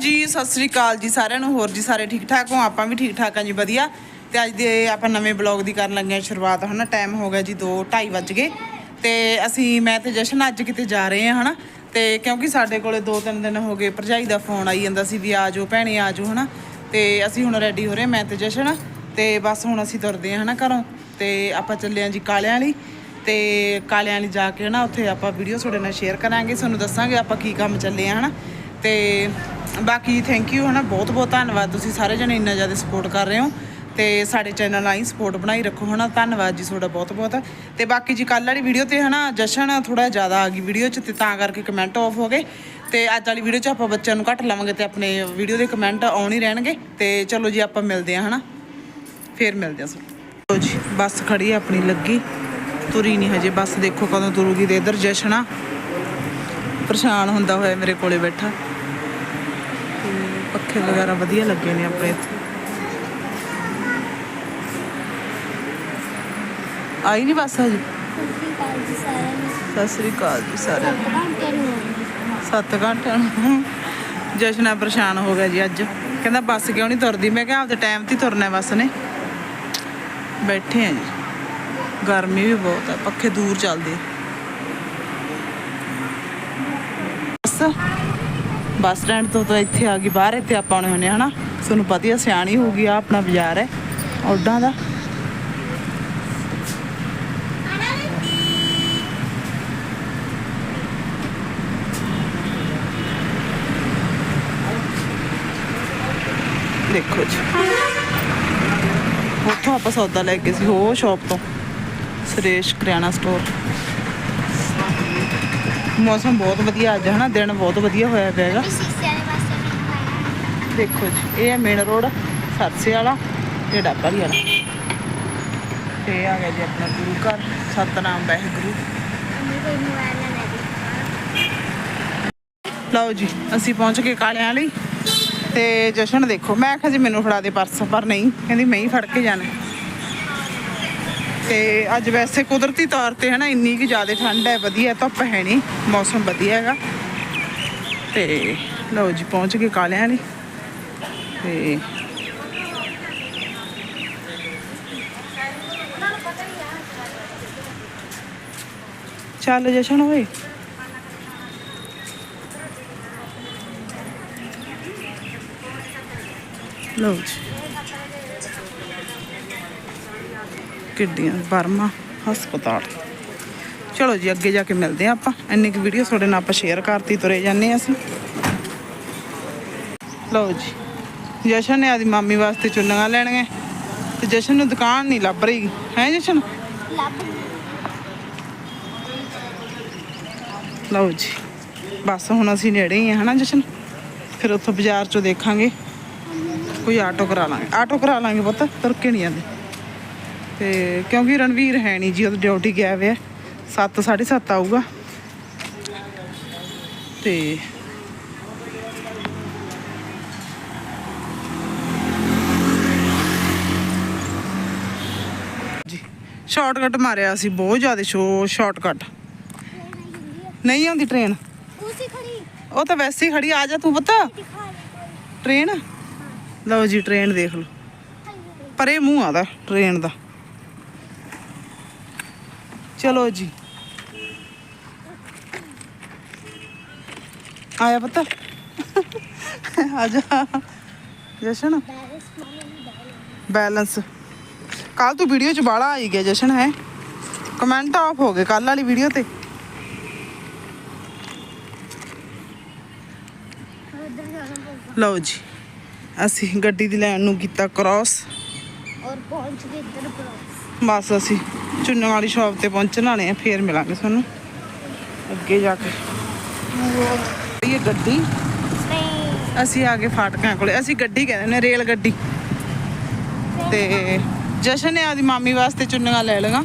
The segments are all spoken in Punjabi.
ਜੀ ਸਤਿ ਸ੍ਰੀ ਅਕਾਲ ਜੀ ਸਾਰਿਆਂ ਨੂੰ ਹੋਰ ਜੀ ਸਾਰੇ ਠੀਕ ਠਾਕ ਹੋ? ਆਪਾਂ ਵੀ ਠੀਕ ਠਾਕ ਆ ਜੀ ਵਧੀਆ। ਤੇ ਅੱਜ ਦੇ ਆਪਾਂ ਨਵੇਂ ਬਲੌਗ ਦੀ ਕਰਨ ਲੱਗੇ ਆ ਸ਼ੁਰੂਆਤ ਹਨਾ? ਟਾਈਮ ਹੋ ਗਿਆ ਜੀ 2:30 ਵੱਜ ਗਏ। ਤੇ ਅਸੀਂ ਮੈਂ ਤੇ ਜਸ਼ਨ ਅੱਜ ਕਿਤੇ ਜਾ ਰਹੇ ਆ ਹਨਾ? ਤੇ ਕਿਉਂਕਿ ਸਾਡੇ ਕੋਲੇ 2-3 ਦਿਨ ਹੋ ਗਏ ਭਰਜਾਈ ਦਾ ਫੋਨ ਆਈ ਜਾਂਦਾ ਸੀ ਵੀ ਆ ਜਾਓ ਭੈਣੇ ਆ ਜਾਓ ਹਨਾ? ਤੇ ਅਸੀਂ ਹੁਣ ਰੈਡੀ ਹੋ ਰਹੇ ਹਾਂ, ਮੈਂ ਤੇ ਜਸ਼ਨ। ਤੇ ਬਸ ਹੁਣ ਅਸੀਂ ਤੁਰਦੇ ਆ ਹਨਾ ਘਰੋਂ। ਤੇ ਆਪਾਂ ਚੱਲੇ ਆ ਜੀ ਕਾਲਿਆਂ ਵਾਲੀ। ਤੇ ਕਾਲਿਆਂ ਵਾਲੀ ਜਾ ਕੇ ਹਨਾ ਉੱਥੇ ਆਪਾਂ ਵੀਡੀਓ ਤੁਹਾਡੇ ਨਾਲ ਸ਼ੇਅਰ ਕਰਾਂਗੇ। ਤੁਹਾਨੂੰ ਦੱਸਾਂਗੇ ਆਪਾਂ ਕੀ ਕੰਮ ਚੱਲੇ ਆ ਹਨਾ? ਤੇ ਬਾਕੀ ਥੈਂਕ ਯੂ ਹਨਾ, ਬਹੁਤ ਬਹੁਤ ਧੰਨਵਾਦ ਤੁਸੀਂ ਸਾਰੇ ਜਣੇ ਇੰਨਾ ਜ਼ਿਆਦਾ ਸਪੋਰਟ ਕਰ ਰਹੇ ਹੋ ਤੇ ਸਾਡੇ ਚੈਨਲ ਨਾਲ ਸਪੋਰਟ ਬਣਾਈ ਰੱਖੋ ਹਨਾ, ਧੰਨਵਾਦ ਜੀ ਤੁਹਾਡਾ ਬਹੁਤ ਬਹੁਤ। ਤੇ ਬਾਕੀ ਜੀ ਕੱਲ ਵਾਲੀ ਵੀਡੀਓ ਤੇ ਹਨਾ, ਜਸ਼ਨ ਥੋੜਾ ਜ਼ਿਆਦਾ ਆ ਗਈ ਵੀਡੀਓ 'ਚ ਤੇ ਤਾਂ ਕਰਕੇ ਕਮੈਂਟ ਆਫ ਹੋ ਗਏ। ਤੇ ਅੱਜ ਵਾਲੀ ਵੀਡੀਓ 'ਚ ਆਪਾਂ ਬੱਚਿਆਂ ਨੂੰ ਘੱਟ ਲਾਵਾਂਗੇ ਤੇ ਆਪਣੇ ਵੀਡੀਓ ਦੇ ਕਮੈਂਟ ਆਉਣ ਹੀ ਰਹਿਣਗੇ। ਤੇ ਚਲੋ ਜੀ ਆਪਾਂ ਮਿਲਦੇ ਹਾਂ ਹਨਾ, ਫੇਰ ਮਿਲਦੇ ਹਾਂ ਲੋ ਜੀ, ਬੱਸ ਖੜੀ ਆਪਣੀ ਲੱਗੀ, ਤੁਰੀ ਨਹੀਂ ਹਜੇ, ਬੱਸ ਦੇਖੋ ਕਦੋਂ ਤੁਰੂਗੀ ਤੇ ਇਧਰ ਆ। ਪਰੇਸ਼ਾਨ ਹੁੰਦਾ ਹੋਇਆ ਮੇਰੇ ਕੋਲੇ ਬੈਠਾ। ਪੱਖੇ ਵਗੈਰਾ ਵਧੀਆ ਲੱਗੇ ਨੇ ਆਪਣੇ ਇੱਥੇ। ਆਈ ਨਹੀਂ ਬੱਸ ਹਜੇ? ਸਤਿ ਸ੍ਰੀ ਅਕਾਲ ਜੀ ਸਾਰਿਆਂ ਨੂੰ। ਸੱਤ ਘੰਟੇ ਨੂੰ। ਜਸ਼ਨਾ ਪਰੇਸ਼ਾਨ ਹੋ ਗਿਆ ਜੀ ਅੱਜ। ਕਹਿੰਦਾ ਬੱਸ ਕਿਉਂ ਨਹੀਂ ਤੁਰਦੀ? ਮੈਂ ਕਿਹਾ ਆਪਦੇ ਟਾਈਮ ਤੇ ਤੁਰਨਾ ਬੱਸ ਨੇ। ਬੈਠੇ ਆ ਜੀ। ਗਰਮੀ ਵੀ ਬਹੁਤ ਆ। ਪੱਖੇ ਦੂਰ ਚੱਲਦੇ ਬੱਸ। ਬੱਸ ਸਟੈਂਡ ਤੋਂ ਤਾਂ ਇੱਥੇ ਆ ਗਈ, ਬਾਹਰ ਇੱਥੇ ਆਪਾਂ ਆਉਣੇ ਹੁੰਦੇ ਹਨਾ? ਤੁਹਾਨੂੰ ਪਤਾ ਹੀ ਸਿਆਣੀ ਹੋ ਗਈ ਆ, ਆਪਣਾ ਬਾਜ਼ਾਰ ਹੈ ਔਡਾਂ ਦਾ। ਦੇਖੋ ਜੀ। ਉੱਥੋਂ ਆਪਾਂ ਸੌਦਾ ਲੈ ਕੇ ਸੀ, ਉਹ ਸ਼ਾਪ ਤੋਂ, ਸੁਰੇਸ਼ ਕਰਿਆਣਾ ਸਟੋਰ ਮੌਸਮ ਬਹੁਤ ਵਧੀਆ ਅੱਜ ਹਨਾ? ਦਿਨ ਬਹੁਤ ਵਧੀਆ ਹੋਇਆ ਪਿਆ ਹੈਗਾ। ਦੇਖੋ ਜੀ ਇਹ ਹੈ ਮੇਨ ਰੋਡ ਸਰਸੇ ਵਾਲਾ ਤੇ ਡੱਬਲੀ ਵਾਲਾ। ਤੇ ਆ ਗਿਆ ਜੀ ਆਪਣਾ ਗੁਰੂ ਘਰ ਸਤਨਾਮ ਵਾਹਿਗੁਰੂ। ਲਓ ਜੀ ਅਸੀਂ ਪਹੁੰਚ ਗਏ ਕਾਲਿਆਂ ਵਾਲੀ ਤੇ ਜਸ਼ਨ ਦੇਖੋ ਮੈਂ ਕਿਹਾ ਜੀ ਮੈਨੂੰ ਫੜਾ ਦੇ ਪਰਸ ਪਰ ਨਹੀਂ ਕਹਿੰਦੀ ਮੈਂ ਹੀ ਫੜ ਕੇ ਜਾਣਾ। ਤੇ ਅੱਜ ਵੈਸੇ ਕੁਦਰਤੀ ਤੌਰ ਤੇ ਹਨਾ ਇੰਨੀ ਕਿ ਜ਼ਿਆਦਾ ਠੰਡ ਹੈ, ਵਧੀਆ ਧੁੱਪ ਹੈ ਨਹੀਂ ਮੌਸਮ ਵਧੀਆ ਹੈਗਾ। ਤੇ ਲਓ ਜੀ, ਪਹੁੰਚ ਗਏ ਕਾਲਿਆਂ ਵਾਲੀ। ਤੇ ਚੱਲ ਜਸ਼ਨ ਓਏ। ਲਓ ਜੀ। ਕਿੱਡੀਆਂ ਬਰਮਾ ਹਸਪਤਾਲ। ਚਲੋ ਜੀ ਅੱਗੇ ਜਾ ਕੇ ਮਿਲਦੇ ਆ ਆਪਾਂ। ਇੰਨੀ ਕੁ ਵੀਡੀਓ ਤੁਹਾਡੇ ਨਾਲ ਆਪਾਂ ਸ਼ੇਅਰ ਕਰਤੀ ਤੁਰੇ ਜਾਂਦੇ ਆ ਅਸੀਂ। ਲਓ ਜੀ ਜਸ਼ਨ ਨੇ ਆਦੀ ਮਾਮੀ ਵਾਸਤੇ ਚੁੰਨੀਆਂ ਲੈਣੀਆਂ। ਤੇ ਜਸ਼ਨ ਨੂੰ ਦੁਕਾਨ ਨਹੀਂ ਲੱਭ ਰਹੀ। ਹੈ ਜਸ਼ਨ? ਲਓ ਜੀ ਬਸ ਹੁਣ ਅਸੀਂ ਨੇੜੇ ਹੀ ਆ ਹਨਾ ਜਸ਼ਨ? ਫਿਰ ਉੱਥੋਂ ਬਾਜ਼ਾਰ ਚੋਂ ਦੇਖਾਂਗੇ। ਕੋਈ ਆਟੋ ਕਰਾ ਲਾਂਗੇ। ਆਟੋ ਕਰਾ ਲਾਂਗੇ ਪੁੱਤ ਤੁਰ ਕੇ ਨਹੀਂ ਜਾਂਦੇ ਤੇ ਕਿਉਂਕਿ ਰਣਵੀਰ ਹੈ ਨਹੀਂ ਜੀ ਉਹ ਡਿਊਟੀ ਗਿਆ ਹੋਇਆ 7 7:30 ਆਊਗਾ। ਤੇ ਜੀ ਸ਼ਾਰਟਕਟ ਮਾਰਿਆ ਸੀ ਬਹੁਤ ਜ਼ਿਆਦਾ ਸ਼ੋ ਸ਼ਾਰਟਕਟ ਨਹੀਂ ਆਉਂਦੀ ਟ੍ਰੇਨ ਉਹ ਤਾਂ ਵੈਸੇ ਹੀ ਖੜੀ ਆ ਜਾ ਤੂੰ ਪਤਾ। ਟ੍ਰੇਨ ਲਓ ਜੀ ਟ੍ਰੇਨ ਦੇਖ ਲਓ। ਪਰੇ ਮੂੰਹ ਆਦਾ ਟ੍ਰੇਨ ਦਾ। ਚਲੋ ਜੀ। ਆਇਆ ਪਤਾ। ਆ ਜਾ। ਜਸ਼ਨ। ਬੈਲੈਂਸ। ਕੱਲ ਤੂੰ ਵੀਡੀਓ ਚ ਬਾਲਾ ਆਈ ਗਿਆ ਜਸ਼ਨ, ਹੈ। ਕਮੈਂਟ ਆਫ ਹੋ ਗਏ ਕੱਲ ਵਾਲੀ ਵੀਡੀਓ ਤੇ। ਲਓ ਜੀ, ਅਸੀਂ ਗੱਡੀ ਦੀ ਲੈਣ ਨੂੰ ਕੀਤਾ ਕ੍ਰਾਸ ਔਰ ਪਹੁੰਚ ਗਏ ਇੱਧਰ ਕ੍ਰਾਸ ਬਸ ਅਸੀਂ ਚੁੰਨਾਂ ਵਾਲੀ ਸ਼ਾਪ ਤੇ ਪਹੁੰਚਣ ਵਾਲੇ ਆ ਫੇਰ ਮਿਲਾਂਗੇ ਤੁਹਾਨੂੰ। ਅੱਗੇ ਜਾ ਕੇ। ਇਹ ਗੱਡੀ। ਅਸੀਂ ਆ ਗਏ ਫਾਟਕਾਂ ਕੋਲੇ। ਅਸੀਂ ਗੱਡੀ ਕਹਿੰਦੇ ਨੇ ਰੇਲ ਗੱਡੀ। ਤੇ ਜਸ਼ਨ ਨੇ ਆਦੀ ਮਾਮੀ ਵਾਸਤੇ ਚੁੰਨੀਆਂ ਲੈ ਲਈਆਂ।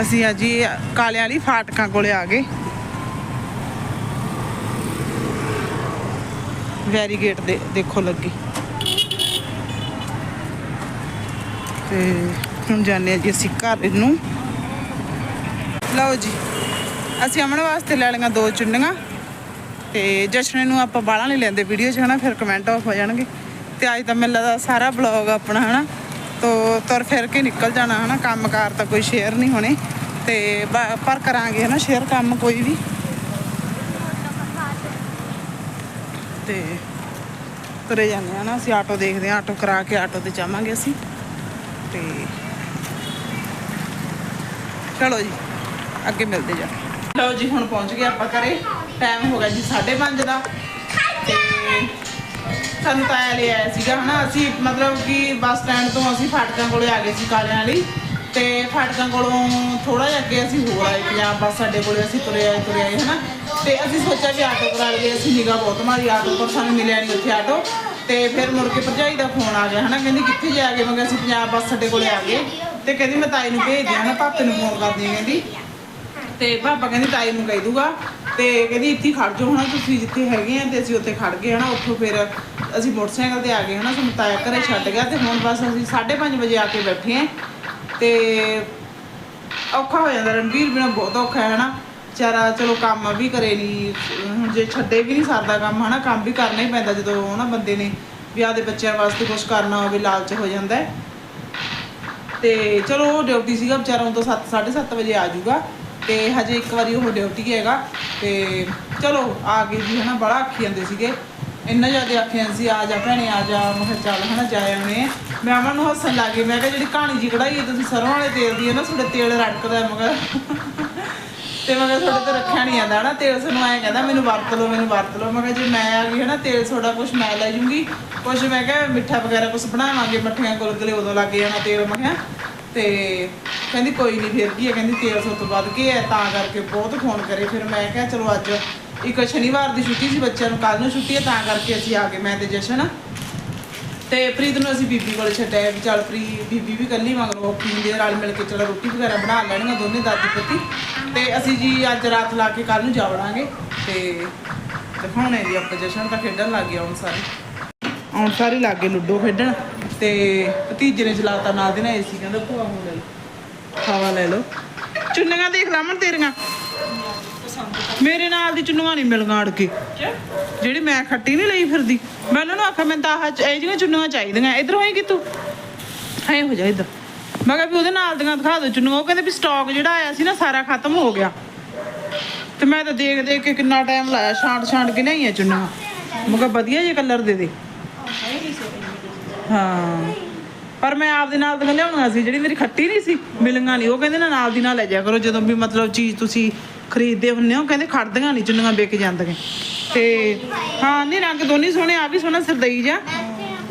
ਅਸੀਂ ਅੱਜ ਹੀ ਕਾਲਿਆਂ ਵਾਲੀ ਫਾਟਕਾਂ ਕੋਲੇ ਆ ਗਏ। ਵੈਰੀਗੇਟ ਦੇ ਦੇਖੋ ਲੱਗੀ। ਤੇ ਹੁਣ ਜਾਂਦੇ ਆ ਜੀ ਅਸੀਂ ਘਰ ਨੂੰ ਲਓ ਜੀ, ਅਸੀਂ ਅਮਨ ਵਾਸਤੇ ਲੈ ਲਈਆਂ ਦੋ ਚੁੰਨੀਆਂ ਤੇ ਜਸ਼ਨ ਨੂੰ ਆਪਾਂ ਬਾਲਾਂ ਨਹੀਂ ਲੈਂਦੇ ਵੀਡੀਓ 'ਚ ਹਨਾ ਫਿਰ ਕਮੈਂਟ ਆਫ ਹੋ ਜਾਣਗੇ। ਤੇ ਅੱਜ ਤਾਂ ਮੈਨੂੰ ਲੱਗਦਾ ਸਾਰਾ ਬਲੌਗ ਆਪਣਾ ਹਨਾ, ਤੋ ਤੁਰ ਫਿਰ ਕੇ ਨਿਕਲ ਜਾਣਾ ਹਨਾ, ਕੰਮਕਾਰ ਤਾਂ ਕੋਈ ਸ਼ੇਅਰ ਨਹੀਂ ਹੋਣੇ। ਤੇ ਪਰ ਕਰਾਂਗੇ ਹਨਾ ਸ਼ੇਅਰ ਕੰਮ ਕੋਈ ਵੀ। ਤੇ ਤੁਰੇ ਜਾਂਦੇ ਆ ਨਾ ਅਸੀਂ ਆਟੋ ਦੇਖਦੇ ਆ ਆਟੋ ਕਰਾ ਕੇ ਆਟੋ ਤੇ ਜਾਵਾਂਗੇ ਅਸੀਂ। ਤੇ ਚਲੋ ਜੀ, ਅੱਗੇ ਮਿਲਦੇ ਜਾ। ਲਓ ਜੀ, ਹੁਣ ਪਹੁੰਚ ਗਏ ਆਪਾਂ ਘਰੇ। ਟਾਈਮ ਹੋ ਗਿਆ ਜੀ 5:30 ਦਾ। ਤੇ ਸਾਨੂੰ ਤਾਂ ਐ ਲਿਆ ਸੀਗਾ, ਹਨਾ? ਅਸੀਂ ਮਤਲਬ ਕਿ ਬੱਸ ਸਟੈਂਡ ਤੋਂ ਅਸੀਂ ਫਾਟਕਾਂ ਕੋਲੇ ਆ ਗਏ ਸੀ ਕਾਲਿਆਂ ਵਾਲੀ। ਤੇ ਫਾਟਕਾਂ ਕੋਲੋਂ ਥੋੜਾ ਜਿਹਾ ਅੱਗੇ ਅਸੀਂ ਹੋਰ ਆਏ, ਪੰਜਾਬ ਬੱਸ ਸਾਡੇ ਕੋਲੇ ਅਸੀਂ ਤੁਰੇ ਆਏ ਤੁਰੇ ਆਏ, ਹਨਾ? ਤੇ ਅਸੀਂ ਸੋਚਿਆ ਵੀ ਆਟੋ ਕਰਾ ਲਈਏ ਅਸੀਂ ਨਿਗਾਹ ਬਹੁਤ ਮਾਰੀ, ਆਟੋ ਪਰ ਸਾਨੂੰ ਮਿਲਿਆ ਨਹੀਂ ਉੱਥੇ ਆਟੋ। ਤੇ ਫਿਰ ਮੁੜ ਕੇ ਭਰਜਾਈ ਦਾ ਫੋਨ ਆ ਗਿਆ, ਹਨਾ? ਕਹਿੰਦੀ ਕਿੱਥੇ ਜਾ ਕੇ? ਮੈਂ ਕਿਹਾ ਅਸੀਂ ਪੰਜਾਬ ਬੱਸ ਸਾਡੇ ਕੋਲੇ ਆ ਗਏ। ਤੇ ਕਹਿੰਦੀ ਮੈਂ ਤਾਈ ਨੂੰ ਭੇਜ ਦਿਆਂ ਨਾ ਪਾਪੇ ਨੂੰ ਫੋਨ ਕਰਦੀ ਹਾਂ, ਕਹਿੰਦੀ। ਤੇ ਪਾਪਾ ਕਹਿੰਦੀ ਤਾਈ ਨੂੰ ਕਹਿ ਦੂਗਾ। ਤੇ ਕਹਿੰਦੀ ਇੱਥੇ ਖੜ ਜਾਓ, ਹਨਾ? ਤੁਸੀਂ ਜਿੱਥੇ ਹੈਗੇ ਆ ਤੇ ਅਸੀਂ ਉੱਥੇ ਖੜ ਗਏ, ਹਨਾ? ਉੱਥੋਂ ਫਿਰ ਅਸੀਂ ਮੋਟਰਸਾਈਕਲ ਤੇ ਆ ਗਏ, ਹਨਾ? ਸਾਨੂੰ ਤਾਇਆ ਘਰੇ ਛੱਡ ਗਿਆ ਤੇ ਹੁਣ ਬਸ ਅਸੀਂ 5:30 ਵਜੇ ਆ ਕੇ ਬੈਠੇ ਆ। ਤੇ ਔਖਾ ਹੋ ਜਾਂਦਾ ਰਣਵੀਰ ਬਿਨਾ ਬਹੁਤ ਔਖਾ ਹੈ, ਹਨਾ? ਵਿਚਾਰਾ ਚਲੋ ਕੰਮ ਵੀ ਕਰੇ ਨਹੀਂ ਹੁਣ ਜੇ ਛੱਡੇ ਵੀ ਨਹੀਂ ਸਰਦਾ ਕੰਮ, ਹਨਾ, ਕੰਮ ਵੀ ਕਰਨਾ ਹੀ ਪੈਂਦਾ ਜਦੋਂ ਹਨਾ ਬੰਦੇ ਨੇ ਵਿਆਹ ਦੇ ਬੱਚਿਆਂ ਵਾਸਤੇ ਕੁਝ ਕਰਨਾ ਹੋਵੇ, ਲਾਲਚ ਹੋ ਜਾਂਦਾ ਹੈ। ਤੇ ਚਲੋ ਉਹ ਡਿਊਟੀ ਸੀਗਾ, ਵਿਚਾਰਾ ਉਹ ਤੋਂ 7 7:30 ਵਜੇ ਆ ਜਾਊਗਾ ਤੇ ਹਜੇ ਇੱਕ ਵਾਰੀ ਉਹ ਡਿਊਟੀ ਹੈਗਾ ਤੇ ਚਲੋ ਆ ਗਏ ਜੀ, ਹਨਾ, ਬੜਾ ਆਖੀ ਜਾਂਦੇ ਸੀਗੇ। ਇੰਨਾ ਜ਼ਿਆਦਾ ਆਖੀ ਜਾਂਦੇ ਸੀ, ਆ ਜਾ ਭੈਣੇ, ਆ ਜਾ, ਮੈਂ ਕਿਹਾ ਚੱਲ, ਹਨਾ, ਜਾ ਆਉਣੇ ਮੈਂ ਉਹਨਾਂ ਨੂੰ ਹੱਸਣ ਲੱਗ ਗਈ, ਮੈਂ ਕਿਹਾ ਜਿਹੜੀ ਕਹਾਣੀ ਜੀ ਕਢਾਈ ਹੈ, ਤੁਸੀਂ ਸਰੋਂ ਵਾਲੇ ਤੇਲ ਦੀ ਹੈ ਨਾ ਤੁਹਾਡੇ ਤੇਲ ਰੜਕਦਾ ਹੈ ਮਗਰ ਤੇ ਮੈਂ ਕਿਹਾ ਤੁਹਾਡੇ ਤੋਂ ਰੱਖਿਆ ਨਹੀਂ ਜਾਂਦਾ ਨਾ ਤੇਲ ਸਾਨੂੰ ਐਂ ਕਹਿੰਦਾ, ਮੈਨੂੰ ਵਰਤ ਲਓ, ਮੈਨੂੰ ਵਰਤ ਲਓ। ਮੈਂ ਕਿਹਾ, ਜੇ ਮੈਂ ਆ ਗਈ ਹੈ ਨਾ ਤੇਲ ਤੁਹਾਡਾ ਕੁਝ ਮੈਂ ਲੈ ਜੂੰਗੀ। ਕੁਝ ਮੈਂ ਕਿਹਾ, ਮਿੱਠਾ ਵਗੈਰਾ ਕੁਝ ਬਣਾਵਾਂਗੇ, ਮੱਠੀਆਂ ਗੁਲਗੁਲੇ ਉਦੋਂ ਲੱਗ ਜਾਣਾ ਤੇਲ, ਮੈਂ ਕਿਹਾ। ਤੇ ਕਹਿੰਦੀ, ਕੋਈ ਨਹੀਂ ਫਿਰ ਕੀ ਹੈ ਕਹਿੰਦੀ, ਤੇਲ ਸੌ ਤੋਂ ਵੱਧ ਕੇ ਹੈ ਤਾਂ ਕਰਕੇ ਬਹੁਤ ਫੋਨ ਕਰੇ। ਫਿਰ ਮੈਂ ਕਿਹਾ, ਚਲੋ ਅੱਜ ਇੱਕ ਸ਼ਨੀਵਾਰ ਦੀ ਛੁੱਟੀ ਸੀ, ਬੱਚਿਆਂ ਨੂੰ ਕੱਲ ਨੂੰ ਛੁੱਟੀ ਹੈ ਤਾਂ ਕਰਕੇ ਅਸੀਂ ਆ ਗਏ, ਮੈਂ ਤੇ ਜਸ਼ਨ। ਤੇ ਪ੍ਰੀਤ ਨੂੰ ਅਸੀਂ ਬੀਬੀ ਕੋਲ ਛੱਡਿਆ, ਵੀ ਚੱਲ ਪ੍ਰੀ, ਬੀਬੀ ਵੀ ਕੱਲੀ ਮਗਰੋਂ ਔਖੀ ਹੁੰਦੀ ਰਲ ਮਿਲ ਕੇ ਚਲੋ ਰੋਟੀ ਵਗੈਰਾ ਬਣਾ ਲੈਣੀਆਂ ਦੋਨੇ ਦਾਦੀ ਪਤੀ। ਤੇ ਅਸੀਂ ਜੀ ਅੱਜ ਰਾਤ ਲਾ ਕੇ ਕੱਲ ਨੂੰ ਜਾ ਵੜਾਂਗੇ ਤੇ ਦਿਖਾਉਣੇ ਜੀ ਆਪਾਂ ਜਸ਼ਨ ਤਾਂ ਖੇਡਣ ਲੱਗ ਗਿਆ ਹੁਣ ਸਾਰੇ। ਹੁਣ ਸਾਰੇ ਲੱਗ ਗਏ ਲੁੱਡੋ ਖੇਡਣ ਤੇ ਭਤੀਜੇ ਨੇ ਚਲਾਤਾ ਨਾਲ ਦੇ ਨਾਲ ਏਸੀ ਕਹਿੰਦਾ ਭੂਆ ਹੁਣ ਲੈ ਲਓ। ਹਵਾ ਲੈ ਲਓ। ਚੁੰਨੀਆਂ ਦੇਖ ਲਾ ਮਨ ਤੇਰੀਆਂ। ਮੇਰੇ ਨਾਲ ਦੀ ਚੁੰਨੀਆਂ ਨਹੀਂ ਮਿਲੀਆਂ ਅੜ ਕੇ। ਜਿਹੜੀ ਮੈਂ ਖੱਟੀ ਨਹੀਂ ਲਈ ਫਿਰਦੀ। ਮੈਂ ਉਹਨਾਂ ਨੂੰ ਆਖਿਆ ਮੈਂ ਤਾਂ ਆਹ ਇਹ ਜਿਹੀਆਂ ਚੁੰਨੀਆਂ ਚਾਹੀਦੀਆਂ। ਇਧਰ ਹੋਏਗੀ ਤੂੰ ਐ ਹੋ ਜਾ ਇਧਰ। ਮੈਂ ਕਿਹਾ ਵੀ ਉਹਦੇ ਨਾਲ ਦੀਆਂ ਦਿਖਾ ਦਿਓ ਚੁੰਨੀਆਂ। ਉਹ ਕਹਿੰਦੇ ਵੀ ਸਟਾਕ ਜਿਹੜਾ ਆਇਆ ਸੀ ਨਾ ਸਾਰਾ ਖਤਮ ਹੋ ਗਿਆ। ਤੇ ਮੈਂ ਤਾਂ ਦੇਖ ਦੇਖ ਕੇ ਕਿੰਨਾ ਟਾਈਮ ਲਾਇਆ, ਛਾਂਟ ਛਾਂਟ ਕੇ ਲਿਆਈਆਂ ਚੁੰਨੀਆਂ। ਮੈਂ ਕਿਹਾ ਵਧੀਆ ਜੇ ਕਲਰ ਦੇ ਦੇ। ਹਾਂ। ਪਰ ਮੈਂ ਆਪਦੇ ਨਾਲ ਦੀਆਂ ਲਿਆਉਣੀਆਂ ਸੀ, ਜਿਹੜੀ ਮੇਰੀ ਖੱਟੀ ਨਹੀਂ ਸੀ, ਮਿਲੀਆਂ ਨਹੀਂ। ਉਹ ਕਹਿੰਦੇ ਨਾ ਨਾਲ ਦੀ ਨਾਲ ਲੈ ਜਾਇਆ ਕਰੋ, ਜਦੋਂ ਵੀ ਮਤਲਬ ਚੀਜ਼ ਤੁਸੀਂ ਖਰੀਦਦੇ ਹੁੰਦੇ ਹੋ, ਕਹਿੰਦੇ ਖੜਦੀਆਂ ਨਹੀਂ, ਚੁੰਨੀਆਂ ਵਿਕ ਜਾਂਦੀਆਂ। ਤੇ ਹਾਂ, ਨਹੀਂ ਰੰਗ ਦੋਨੇ ਸੋਹਣੇ ਆ ਵੀ ਸੋਹਣਾ ਸਰਦਈ ਜਾ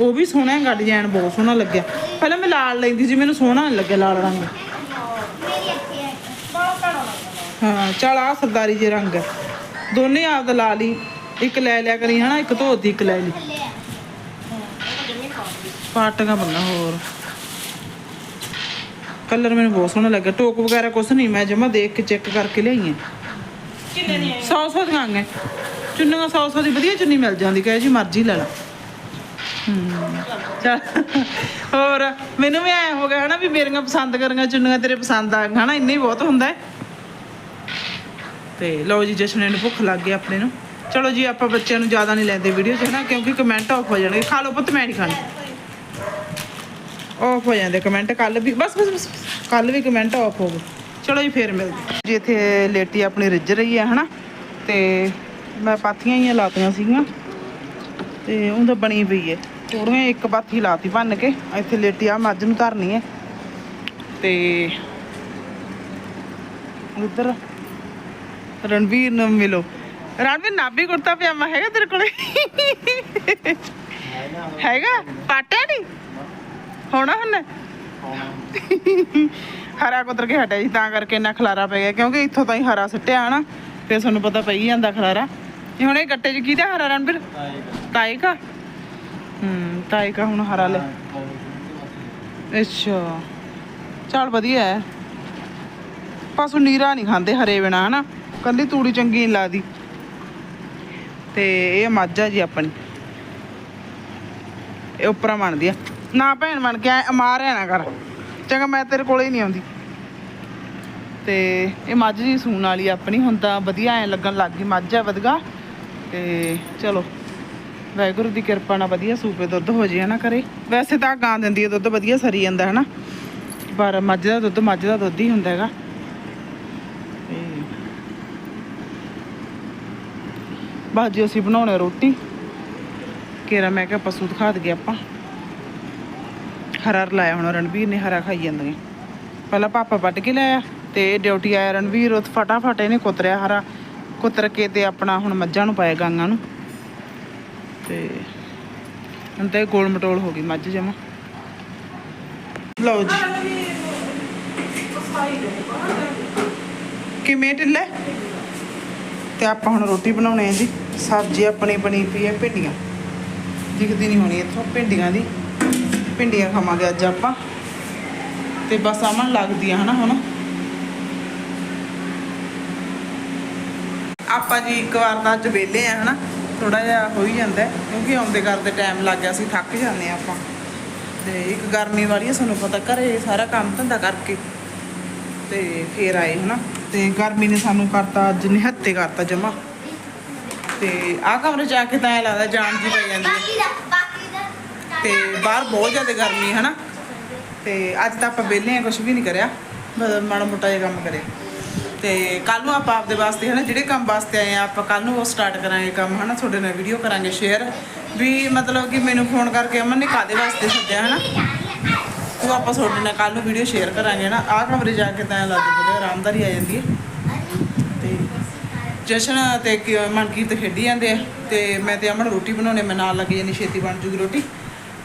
ਉਹ ਵੀ ਸੋਹਣਾ ਹੈ ਡਿਜ਼ਾਈਨ ਬਹੁਤ ਸੋਹਣਾ ਲੱਗਿਆ। ਪਹਿਲਾਂ ਮੈਂ ਲਾਲ ਲੈਂਦੀ ਸੀ ਮੈਨੂੰ ਸੋਹਣਾ ਨਹੀਂ ਲੱਗਿਆ ਲਾਲ ਰੰਗ। ਹਾਂ ਚਲ ਆ ਸਰਦਾਰੀ ਜੇ ਰੰਗ ਦੋਨੇ ਆਪਦਾ ਲਾ ਲਈ ਇੱਕ ਲੈ ਲਿਆ ਕਰੀ ਹਨਾ ਇੱਕ ਧੋਤੀ ਇੱਕ ਲੈ ਲਈ। ਪਾਟੀਆਂ ਬੰਨਾ ਹੋਰ। ਕਲਰ ਮੈਨੂੰ ਬਹੁਤ ਸੋਹਣਾ ਲੱਗਿਆ। ਟੋਕ ਵਗੈਰਾ ਕੁਛ ਨਹੀਂ ਮੈਂ ਜਮਾ ਦੇਖ ਕੇ ਚੈੱਕ ਕਰਕੇ ਲਿਆਈ ਹੈ। ਕਿੰਨੇ ਦੀ ਆਈ 100 100 ਦੀਆਂ ਆਈਆਂ ਚੁੰਨੀਆਂ 100 100 ਦੀ ਵਧੀਆ ਚੁੰਨੀ ਮਿਲ ਜਾਂਦੀ ਕਹੇ ਜੀ ਮਰਜ਼ੀ ਲੈ ਲਾ। ਚੱਲ। ਹੋਰ, ਮੈਨੂੰ ਵੀ ਐ ਹੋ ਗਿਆ ਹਨਾ ਵੀ ਮੇਰੀਆਂ ਪਸੰਦ ਕਰੀਆਂ, ਚੁੰਨੀਆਂ ਤੇਰੇ ਪਸੰਦ ਆ ਗਈਆਂ ਹਨਾ, ਇੰਨੇ ਹੀ ਬਹੁਤ ਹੁੰਦਾ ਹੈ। ਤੇ ਲਓ ਜੀ, ਜਸ਼ਨ ਨੂੰ ਭੁੱਖ ਲੱਗ ਗਈ ਆਪਣੇ ਨੂੰ। ਚਲੋ ਜੀ, ਆਪਾਂ ਬੱਚਿਆਂ ਨੂੰ ਜ਼ਿਆਦਾ ਨਹੀਂ ਲੈਂਦੇ ਵੀਡੀਓ 'ਚ ਹਨਾ, ਕਿਉਂਕਿ ਕਮੈਂਟ ਆਫ ਹੋ ਜਾਣਗੇ। ਖਾ ਲਓ ਪੁੱਤ, ਮੈਂ ਨਹੀਂ ਖਾਣੀ। ਆਫ ਹੋ ਜਾਂਦੇ ਕਮੈਂਟ ਕੱਲ ਵੀ, ਬਸ ਬਸ ਬਸ ਕੱਲ ਵੀ ਕਮੈਂਟ ਆਫ ਹੋ ਗਏ। ਚਲੋ ਜੀ, ਫੇਰ ਮਿਲਦੇ ਜੀ, ਇੱਥੇ ਲੇਟੀ ਆਪਣੀ ਰਿੱਝ ਰਹੀ ਹੈ ਹਨਾ, ਤੇ ਮੈਂ ਪਾਥੀਆਂ ਹੀ ਲਾਤੀਆਂ ਸੀਗੀਆਂ, ਤੇ ਉਹ ਤਾਂ ਬਣੀ ਪਈ ਹੈ। ਥੋੜੀਆਂ ਇੱਕ ਪਾਥੀ ਲਾਤੀ ਭੰਨ ਕੇ ਇੱਥੇ ਲੇਟੀ ਆ ਮੱਝ ਨੂੰ ਧਰਨੀ ਹੈ ਤੇ ਉਧਰ ਰਣਵੀਰ ਨੂੰ ਮਿਲੋ। ਰਣਵੀਰ ਨਾਭੀ ਕੁੜਤਾ ਪਜਾਮਾ ਹੈਗਾ ਤੇਰੇ ਕੋਲੇ? ਹੈਗਾ? ਪਾਟਿਆ ਨਹੀਂ? ਹੋਣਾ ਹੁਣ? ਹਰਾ ਕੁਤਰ ਕੇ ਹਟਿਆ ਜੀ ਤਾਂ ਕਰਕੇ ਇੰਨਾ ਖਲਾਰਾ ਪੈ ਗਿਆ ਕਿਉਂਕਿ ਇੱਥੋਂ ਤਾਂ ਹੀ ਹਰਾ ਸਿੱਟਿਆ ਹਨਾ ਫਿਰ ਤੁਹਾਨੂੰ ਪਤਾ ਪਈ ਜਾਂਦਾ ਖਲਾਰਾ। ਇਹ ਹੁਣ ਇਹ ਗੱਟੇ 'ਚ ਕਿਹਦਾ ਹਰਾ ਰਣਵੀਰ? ਤਾਈ ਕਾ? ਹੂੰ ਤਾਈ ਕਾ ਹੁਣ ਹਰਾ ਲੈ। ਅੱਛਾ। ਚੱਲ ਵਧੀਆ ਹੈ ਪਸ਼ੂ ਨੀਰਾ ਨਹੀਂ ਖਾਂਦੇ ਹਰੇ ਬਿਨਾ, ਹਨਾ? ਕੱਲੀ ਤੂੜੀ ਚੰਗੀ ਨਹੀਂ ਲੱਗਦੀ। ਤੇ ਇਹ ਮੱਝ ਜੀ ਆਪਣੀ। ਇਹ ਉੱਪਰਾਂ ਬਣਦੀ ਆ। ਨਾ ਭੈਣ ਬਣ ਕੇ ਮਾਰਿਆ ਨਾ ਕਰ। ਚੰਗਾ ਮੈਂ ਤੇਰੇ ਕੋਲੇ ਹੀ ਨਹੀਂ ਆਉਂਦੀ। ਤੇ ਇਹ ਮੱਝ ਜੀ ਸੂਣ ਵਾਲੀ ਆਪਣੀ, ਹੁਣ ਤਾਂ ਵਧੀਆ ਐ ਲੱਗਣ ਲੱਗ ਗਈ, ਮੱਝ ਆ ਵਧੀਆ ਤੇ ਚਲੋ। ਵਾਹਿਗੁਰੂ ਦੀ ਕਿਰਪਾ ਨਾਲ ਵਧੀਆ ਸੂਪੇ ਦੁੱਧ ਹੋ ਜੇ, ਹਨਾ ਕਰੇ ਵੈਸੇ ਤਾਂ ਗਾਂ ਦਿੰਦੀ ਹੈ ਦੁੱਧ ਵਧੀਆ ਸਰੀ ਜਾਂਦਾ, ਹਨਾ? ਪਰ ਮੱਝ ਦਾ ਦੁੱਧ ਮੱਝ ਦਾ ਦੁੱਧ ਹੀ ਹੁੰਦਾ ਹੈਗਾ। ਤੇ ਜੀ, ਅਸੀਂ ਬਣਾਉਣੇ ਰੋਟੀ। ਕੇਰਾ ਮੈਂ ਕਿਹਾ ਪਸ਼ੂ ਦਿਖਾ ਦਈਏ ਆਪਾਂ। ਹਰਾ ਲਾਇਆ ਹੁਣ ਰਣਵੀਰ ਨੇ, ਹਰਾ ਖਾਈ ਜਾਂਦੀਆਂ। ਪਹਿਲਾਂ ਪਾਪਾ ਵੱਟ ਕੇ ਲਾਇਆ ਤੇ ਡਿਊਟੀ ਆਇਆ ਰਣਵੀਰ ਉਹ ਫਟਾਫਟ ਇਹਨੇ ਕੁਤਰਿਆ ਹਰਾ। ਕੁਤਰ ਕੇ ਤੇ ਆਪਣਾ ਹੁਣ ਮੱਝਾਂ ਨੂੰ ਪਾਇਆ ਗਾਂਆਂ ਨੂੰ। ਤੇ ਹੁਣ ਤਾਂ ਗੋਲ ਮਟੋਲ ਹੋ ਗਈ, ਮੱਝ ਜਮਾ। ਲਓ ਜੀ। ਕਿਵੇਂ ਢਿੱਲੇ? ਤੇ ਆਪਾਂ ਹੁਣ ਰੋਟੀ ਬਣਾਉਣੇ ਆ ਜੀ। ਸਬਜ਼ੀ ਆਪਣੀ ਬਣੀ ਪਈ ਹੈ ਭਿੰਡੀਆਂ। ਦਿਖਦੀ ਨਹੀਂ ਹੋਣੀ ਇੱਥੋਂ ਭਿੰਡੀਆਂ ਦੀ। ਭਿੰਡੀਆਂ ਖਾਵਾਂਗੇ ਅੱਜ ਆਪਾਂ। ਤੇ ਬਸ ਆਮਣ ਆ ਹਨਾ ਹੁਣ। ਆਪਾਂ ਜੀ ਇੱਕ ਵਾਰ ਤਾਂ ਅੱਜ ਵਿਹਲੇ ਆ ਹਨਾ। ਥੋੜਾ ਜਿਹਾ ਹੋ ਹੀ ਜਾਂਦਾ ਕਿਉਂਕਿ ਆਉਂਦੇ ਕਰਦੇ ਟਾਈਮ ਲੱਗ ਗਿਆ ਸੀ ਥੱਕ ਜਾਂਦੇ ਆ ਆਪਾਂ। ਤੇ ਇੱਕ ਗਰਮੀ ਵਾਲੀ ਹੈ ਤੁਹਾਨੂੰ ਪਤਾ ਘਰੇ ਸਾਰਾ ਕੰਮ ਧੰਦਾ ਕਰਕੇ। ਤੇ ਫੇਰ ਆਏ ਹਨਾ। ਤੇ ਗਰਮੀ ਨੇ ਸਾਨੂੰ ਕਰਤਾ ਅੱਜ ਨਿਹੱਤੇ ਕਰਤਾ ਜਮਾ। ਤੇ ਆਹ ਕਮਰੇ ਜਾ ਕੇ ਤਾਂ ਐ ਲੱਗਦਾ ਜਾਨ ਜੀ ਪੈ ਜਾਂਦੀ ਹੈ। ਤੇ ਬਾਹਰ ਬਹੁਤ ਜ਼ਿਆਦਾ ਗਰਮੀ ਹੈ ਨਾ ਤੇ ਅੱਜ ਤਾਂ ਆਪਾਂ ਵਿਹਲੇ ਆ ਕੁਝ ਵੀ ਨਹੀਂ ਕਰਿਆ। ਮਾੜਾ ਮੋਟਾ ਜਿਹਾ ਕੰਮ ਕਰਿਆ। ਤੇ ਕੱਲ ਨੂੰ ਆਪਾਂ ਆਪਦੇ ਵਾਸਤੇ ਹਨਾ, ਜਿਹੜੇ ਕੰਮ ਵਾਸਤੇ ਆਏ ਆ, ਆਪਾਂ ਕੱਲ ਨੂੰ ਉਹ ਸਟਾਰਟ ਕਰਾਂਗੇ ਕੰਮ ਹਨਾ, ਤੁਹਾਡੇ ਨਾਲ ਵੀਡੀਓ ਕਰਾਂਗੇ ਸ਼ੇਅਰ ਵੀ ਮਤਲਬ ਕਿ ਮੈਨੂੰ ਫੋਨ ਕਰਕੇ ਅਮਨ ਨੇ ਕਾਦੇ ਵਾਸਤੇ ਸੱਦਿਆ ਹਨਾ? ਉਹ ਆਪਾਂ ਤੁਹਾਡੇ ਨਾਲ ਕੱਲ ਨੂੰ ਵੀਡੀਓ ਸ਼ੇਅਰ ਕਰਾਂਗੇ ਨਾ ਆਹ ਕਮਰੇ ਜਾ ਕੇ ਤਾਂ ਲੱਗ ਲੱਗਦਾ ਆਰਾਮਦਾਰੀ ਆ ਜਾਂਦੀ ਹੈ। ਤੇ ਜਸ਼ਨ ਤੇ ਕੀ- ਮਨਕੀਰਤ ਖੇਡੀ ਜਾਂਦੇ ਆ ਤੇ ਮੈਂ ਤੇ ਅਮਨ ਰੋਟੀ ਬਣਾਉਣੇ, ਮੈਂ ਨਾਲ ਲੱਗ ਜਾਂਦੀ ਛੇਤੀ ਬਣ ਜੂਗੀ ਰੋਟੀ।